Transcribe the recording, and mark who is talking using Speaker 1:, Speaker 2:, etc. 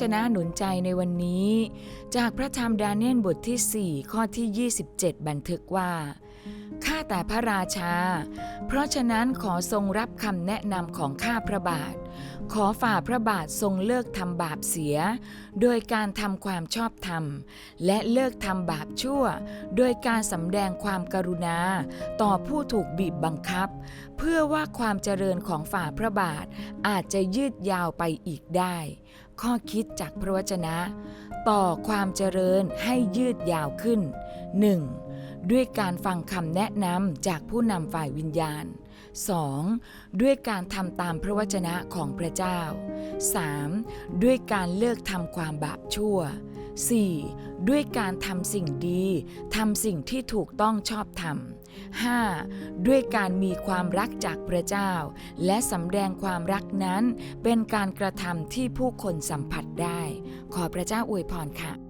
Speaker 1: จนะหนุนใจในวันนี้ จากพระธรรมดาเนียนบทที่ 4 ข้อที่ 27 บันทึกว่า ข้าแต่พระราชา เพราะฉะนั้นขอทรงรับคำแนะนำของข้าพระบาท ขอฝ่าพระบาททรงเลิกทำบาปเสีย โดยการทำความชอบธรรม และเลิกทำบาปชั่ว โดยการสำแดงความกรุณา ต่อผู้ถูกบีบบังคับ เพื่อว่าความเจริญของฝ่าพระบาทอาจจะยืดยาวไปอีกได้ ข้อคิดจากพระวจนะ ต่อความเจริญให้ยืดยาวขึ้น 1. ด้วยการฟังคำแนะนำจากผู้นำฝ่ายวิญญาณ 2. ด้วยการทำตามพระวจนะของพระเจ้า 3. ด้วยการเลิกทำความบาปชั่ว 4. ด้วยการทำสิ่งดีทำสิ่งที่ถูกต้องชอบธรรม 5. ด้วยการมีความรักจากพระเจ้า และสำแดงความรักนั้นเป็นการกระทำที่ผู้คนสัมผัสได้ ขอพระเจ้าอวยพรค่ะ